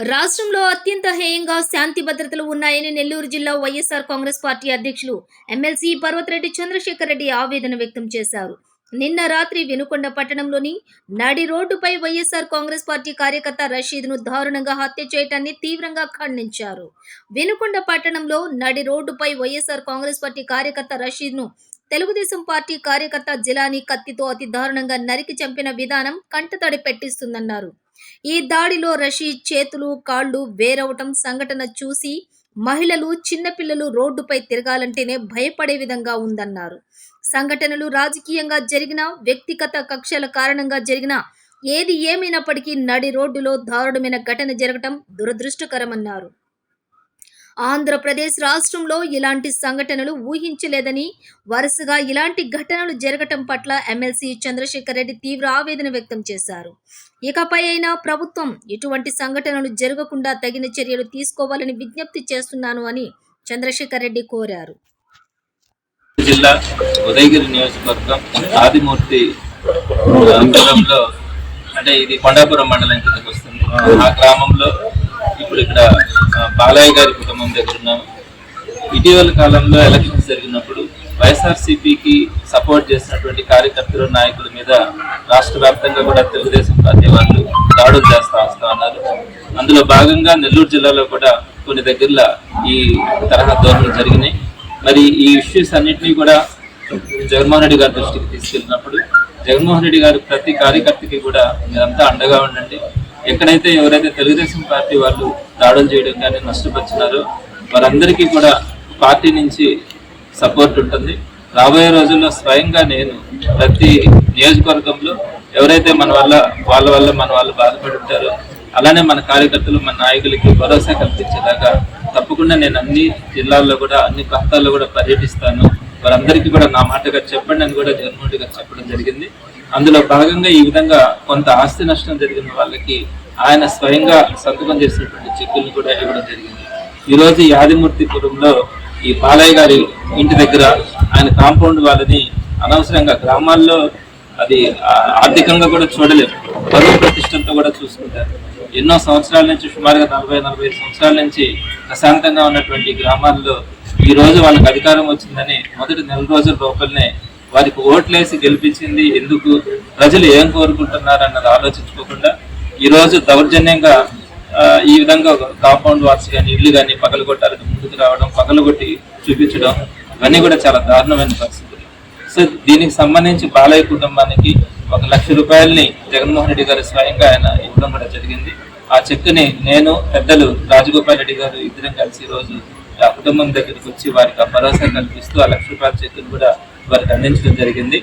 రాష్ట్రంలో అత్యంత హేయంగా శాంతి భద్రతలు ఉన్నాయని నెల్లూరు జిల్లా వైఎస్ఆర్ కాంగ్రెస్ పార్టీ అధ్యక్షులు ఎమ్మెల్సీ పర్వతరెడ్డి చంద్రశేఖర్ రెడ్డి ఆవేదన వ్యక్తం చేశారు. నిన్న రాత్రి వినుకొండ పట్టణంలోని నడి రోడ్డుపై వైఎస్ఆర్ కాంగ్రెస్ పార్టీ కార్యకర్త రషీద్ను దారుణంగా హత్య చేయటాన్ని తీవ్రంగా ఖండించారు. వినుకొండ పట్టణంలో నడి రోడ్డుపై వైఎస్ఆర్ కాంగ్రెస్ పార్టీ కార్యకర్త రషీద్ను తెలుగుదేశం పార్టీ కార్యకర్త జిలాని కత్తితో అతి దారుణంగా నరికి చంపిన విధానం కంటతడి పెట్టిస్తుందన్నారు. ఈ దాడిలో రషీద్ చేతులు కాళ్ళు వేరవటం సంఘటన చూసి మహిళలు చిన్నపిల్లలు రోడ్డుపై తిరగాలంటేనే భయపడే విధంగా ఉందన్నారు. సంఘటనలు రాజకీయంగా జరిగిన వ్యక్తిగత కక్షల కారణంగా జరిగిన ఏది ఏమైనప్పటికీ నడి రోడ్డులో దారుణమైన ఘటన జరగటం దురదృష్టకరమన్నారు. ఆంధ్రప్రదేశ్ రాష్ట్రంలో ఇలాంటి సంఘటనలు ఊహించలేదని వరుసగా ఇలాంటి ఘటనలు జరగటం పట్ల ఎమ్మెల్సీ చంద్రశేఖర్ రెడ్డి తీవ్ర ఆవేదన వ్యక్తం చేశారు. ఇకపై అయినా ప్రభుత్వం ఇటువంటి సంఘటనలు జరగకుండా తగిన చర్యలు తీసుకోవాలని విజ్ఞప్తి చేస్తున్నాను అని చంద్రశేఖర్ రెడ్డి కోరారు. జిల్లా ఉదయగిరి నియోజకవర్గం ఆదిమూర్తి మండలంలో అంటే ఇది కొండాపురం మండలం కిందకు వస్తుంది. ఆ గ్రామంలో ఇప్పుడు ఇక్కడ బాలయ్య గారి కుటుంబం దగ్గర ఉన్నాము ఇటీవల కాలంలో ఎలక్షన్స్ జరిగినప్పుడు వైఎస్ఆర్సీపీకి సపోర్ట్ చేసినటువంటి కార్యకర్తలు నాయకుల మీద రాష్ట్ర వ్యాప్తంగా కూడా తెలుగుదేశం పార్టీ వాళ్ళు దాడులు చేస్తా వస్తా ఉన్నారు. అందులో భాగంగా నెల్లూరు జిల్లాలో కూడా కొన్ని దగ్గరలో ఈ తరహా ధోరణులు జరిగినాయి. మరి ఈ ఇష్యూస్ అన్నింటినీ కూడా జగన్మోహన్ రెడ్డి గారి దృష్టికి తీసుకెళ్ళినప్పుడు జగన్మోహన్ రెడ్డి గారు ప్రతి కార్యకర్తకి కూడా మీరంతా అండగా ఉండండి. ఎక్కడైతే ఎవరైతే తెలుగుదేశం పార్టీ వాళ్ళు దాడులు చేయడం కానీ నష్టపరిచినారో వారందరికీ కూడా పార్టీ నుంచి సపోర్ట్ ఉంటుంది. రాబోయే రోజుల్లో స్వయంగా నేను ప్రతి నియోజకవర్గంలో ఎవరైతే మన వల్ల వాళ్ళ వల్ల మన వాళ్ళు బాధపడి ఉంటారో అలానే మన కార్యకర్తలు మన నాయకులకి భరోసా కల్పించేలాగా తప్పకుండా నేను అన్ని జిల్లాల్లో కూడా అన్ని ప్రాంతాల్లో కూడా పర్యటిస్తాను. వారందరికీ కూడా నా మాటగా చెప్పండి అని కూడా జగన్మోహన్ గారు చెప్పడం జరిగింది. అందులో భాగంగా ఈ విధంగా కొంత ఆస్తి నష్టం జరిగిన వాళ్ళకి ఆయన స్వయంగా సంతకం చేసినటువంటి చెక్కులను కూడా ఇవ్వడం జరిగింది. ఈరోజు యాదిమూర్తిపురంలో ఈ ఈ బాలయ్య గారి ఇంటి దగ్గర ఆయన కాంపౌండ్ వాళ్ళని అనవసరంగా గ్రామాల్లో అది ఆర్థికంగా కూడా చూడలేదు. పరువు ప్రతిష్టంతో కూడా చూసుకుంటారు. ఎన్నో సంవత్సరాల నుంచి సుమారుగా నలభై నలభై సంవత్సరాల నుంచి ప్రశాంతంగా ఉన్నటువంటి గ్రామాల్లో ఈ రోజు వాళ్ళకి అధికారం వచ్చిందని మొదటి నెల రోజుల లోపలనే వారికి ఓట్లేసి గెలిపించింది. ఎందుకు? ప్రజలు ఏం కోరుకుంటున్నారు అన్నది ఆలోచించుకోకుండా ఈరోజు దౌర్జన్యంగా ఈ విధంగా కాంపౌండ్ వాల్స్ కానీ ఇల్లు కానీ పగలగొట్టాలని ముందుకు రావడం పగలగొట్టి చూపించడం ఇవన్నీ కూడా చాలా దారుణమైన పరిస్థితులు. సో దీనికి సంబంధించి బాలయ్య కుటుంబానికి ఒక లక్ష రూపాయలని జగన్మోహన్ రెడ్డి గారు స్వయంగా ఆయన ఇవ్వడం కూడా జరిగింది. ఆ చెక్కుని నేను పెద్దలు రాజగోపాల్ రెడ్డి గారు ఇద్దరం కలిసి రోజు ఆ కుటుంబం దగ్గరికి వచ్చి వారికి ఆ భరోసా కల్పిస్తూ ఆ లక్ష రూపాయల చెక్కును కూడా వారికి అందించడం జరిగింది.